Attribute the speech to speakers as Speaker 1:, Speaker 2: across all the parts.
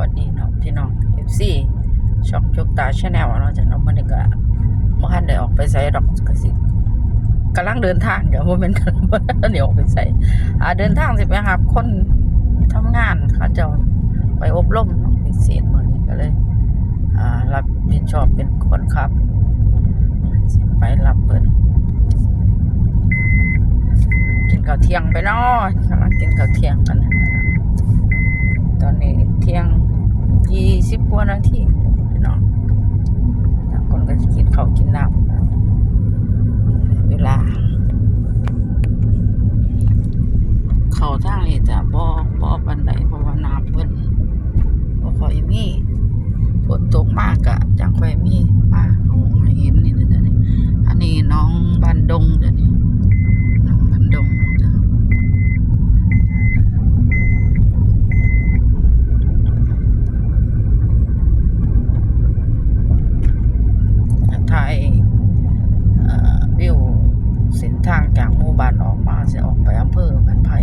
Speaker 1: วัสดีเนาะพี่น้อง FC ช่องจกตาชาแนลเนาะจ้ะเนาะมันนี่ก็บ่ทันได้ออกไปไสดอกก็สิกำลังเดินทางเดี๋ยวบ่แม่นบ่ทันได้ออกไปไสอ่าเดินทางสิไปหาคนทำงานเขาจ้าไปอบรมเนาะพิเศษมื้อนี้ก็เลย อ่า รับผิดชอบเป็นคนขับสิไปรับเพิ่นกินข้าวเที่ยงไปเนาะกำลังกินข้าวเที่ยงกันนะ ตอนนี้เที่ยงยี่สิบกว่านาทีเนาะบางคนก็จะกินข้าวกินน้ำเวลา เขาทางนี้จะบ่บ่ปันไดเพราะว่าน้ำเพิ่นบ่ค่อยมีฝนตกมากอะจังค่อยมีมาเอาให้เห็นนี่นะจ๊ะนี่อันนี้น้องบ้านดงจ้ะนี่น้องบ้านดงจ้ะ ถ่ายเอ่อวิวเส้นทางจากหมู่บ้านออกมาจะออกไปอำเภอบันไผ่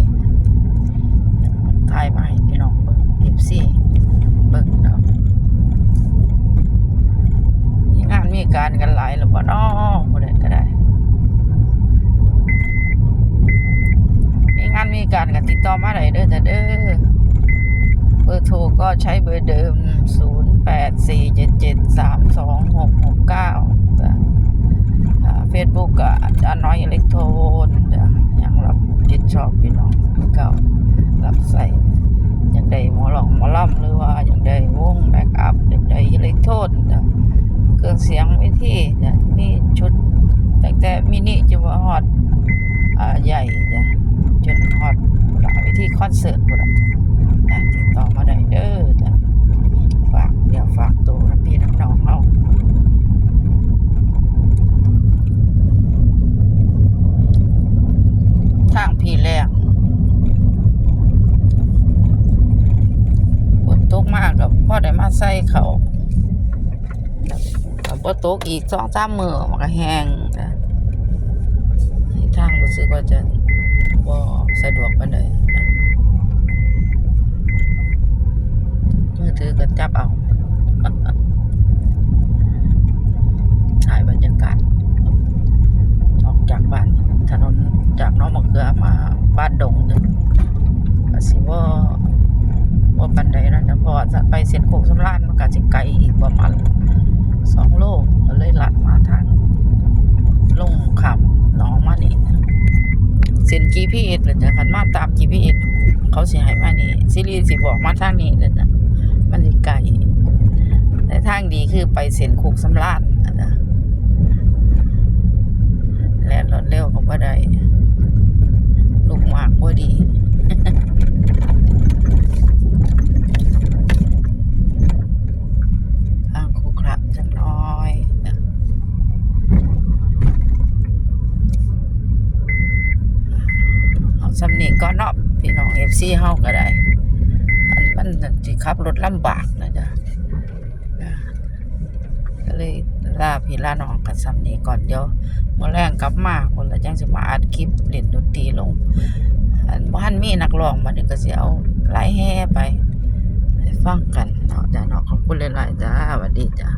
Speaker 1: ถ่ายมาให้พี่น้องเบิ่งเอฟซีเบิ่งเนาะมีงานมี การกันหลายแล้วบ่เนาะบ่ได้ก็ได้ มีงานมีการกันติดต่อมาได้เด้อแต่เด้อเบอร์โทรก็ใช้เบอร์เดิม 0 8 4 7 7 3 2 6 6 9จ้ะเฟซบุ๊กก็อาจารย์น้อยอิเล็กโทรนจ้ะยังรับผิดชอบพี่น้องเก่ารับใส่อย่างใดหมอหลองหมอลำหรือว่าอย่างใดวงแบ็กอัพอย่างใดอิเล็กโทรนจ้ะเครื่อง เสียงวิธีจ้ะมีชุดตั้งแต่มินิจนว่าฮอตอ่าใหญ่จ้ะจนฮอตหลายวิธีคอนเสิร์ตหมดละติดต่อมาได้เด้อจ้ะฝากเดี๋ยวฝากตัวพี่น้องๆเฮาทางพี่แรงฝนตกมากกับพ่อได้มาใส่เขา ถ้าตกอีกสองสามมือมันก็แห้งจ้ะทางรู้สึกว่าจะบ่สะดวกปานใดจ้ะมือถือก็จับเอาถ่ายบรรยากาศ ออกจากบ้านถนนจากน้องมะเขือมาบ้านดงเนี่ยก็สิว่าว่าปันใดนะแต่พอจะไปเส้นโคกสำรานมันก็สิไกลอีกประมาณ สองโลกเลยหลัดมาทางลงขับหนองมานี่เส้น GPS เลยจะขันมาตาม GPS เอสเขาสิให้มานี่ซีรีส์สิบอกมาทางนี้เลยนะมันไกลแต่ทางดีคือไปเส้นคุกสำราญอะนะแล่นรถเร็วก็บ่ได้ลูกหมากบ่ดี ทางคุกระจังน้อยนะเอา สำนีก็นาะพี่น้อง FC เฮาก็ได้มันมันสิขับรถลำบากนะจ๊ะก็เลยลาพี่ลาน้องกันซ้ำนีก่อนเดี๋ยวเมื่อแรงกลับมาคนละจังสิมาอัดคลิปเล่นดนตรีลงอันบ้านมีนักร้องมาเนี่ก็สิเอาไล่แห่ไปฟังกันเนาะจ้ะเนาะขอบคุณหลายๆจ้าสวัสดีจ้า